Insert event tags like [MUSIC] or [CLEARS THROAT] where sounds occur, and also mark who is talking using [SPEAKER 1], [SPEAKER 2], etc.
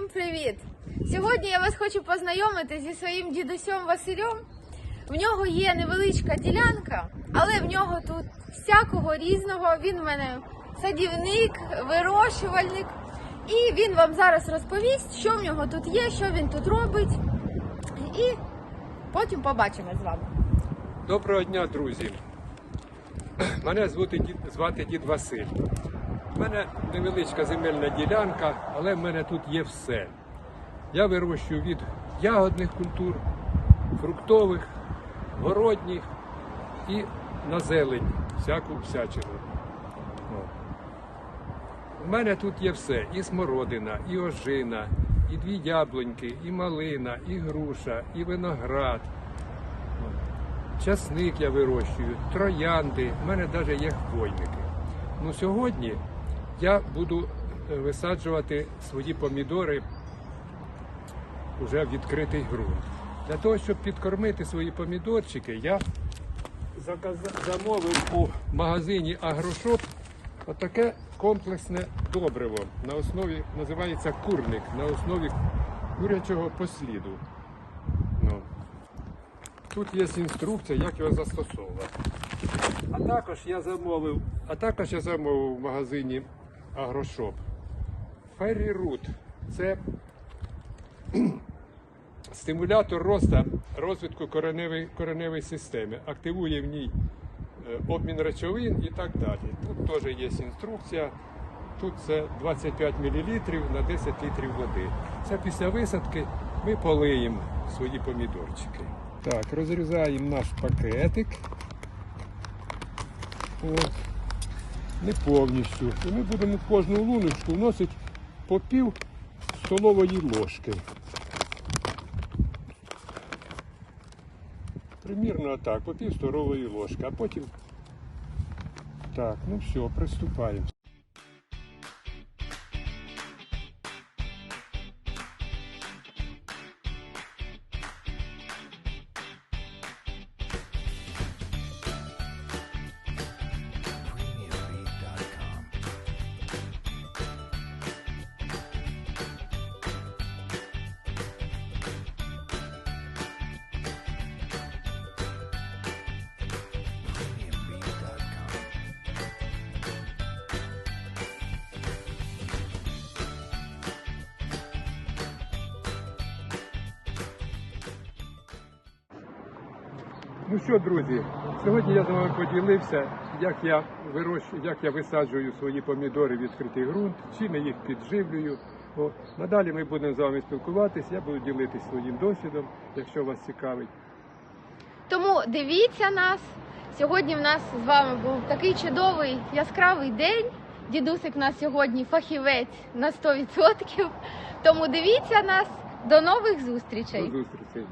[SPEAKER 1] Всім привіт! Сьогодні я вас хочу познайомити зі своїм дідусем Василем. В нього є невеличка ділянка, але в нього тут всякого різного. Він в мене садівник, вирощувальник. І він вам зараз розповість, що в нього тут є, що він тут робить. І потім побачимо з вами.
[SPEAKER 2] Доброго дня, друзі. Мене звати дід, звати дід Василь. У мене невеличка земельна ділянка, але в мене тут є все. Я вирощую від ягодних культур, фруктових, городніх і на зелень, всяку всячину. У мене тут є все: і смородина, і ожина, і дві яблуньки, і малина, і груша, і виноград. Часник я вирощую, троянди, в мене навіть є хвойники. Ну сьогодні я буду е, висаджувати свої помідори вже в відкритий ґрунт. Для того, щоб підкормити свої помідорчики, я замовив у магазині Агрошоп отаке комплексне добриво на основі, називається курник, на основі курячого посліду. Ну. Тут є інструкція, як його застосовувати. А також я замовив, а також я замовив в магазині Агрошоп. Рут. Це [CLEARS THROAT] стимулятор росту розвитку кореневої, кореневої системи. Активує в ній е, обмін речовин і так далі. Тут теж є інструкція. Тут це 25 мл на 10 літрів води. Це після висадки ми полиємо свої помідорчики. Так, розрізаємо наш пакетик. От. Не повністю. І ми будемо в кожну луночку вносити по пів столової ложки. Примірно так, по пів столової ложки, а потім. Так, ну все, приступаємо. Ну що, друзі, сьогодні я з вами поділився, як я вирощую, як я висаджую свої помідори в відкритий ґрунт, чим я їх підживлюю. О, надалі ми будемо з вами спілкуватись, я буду ділитися своїм досвідом, якщо вас цікавить.
[SPEAKER 1] Тому дивіться нас. Сьогодні в нас з вами був такий чудовий яскравий день. Дідусик у нас сьогодні фахівець на 100%. Тому дивіться нас. До нових зустрічей.
[SPEAKER 2] До зустрічі.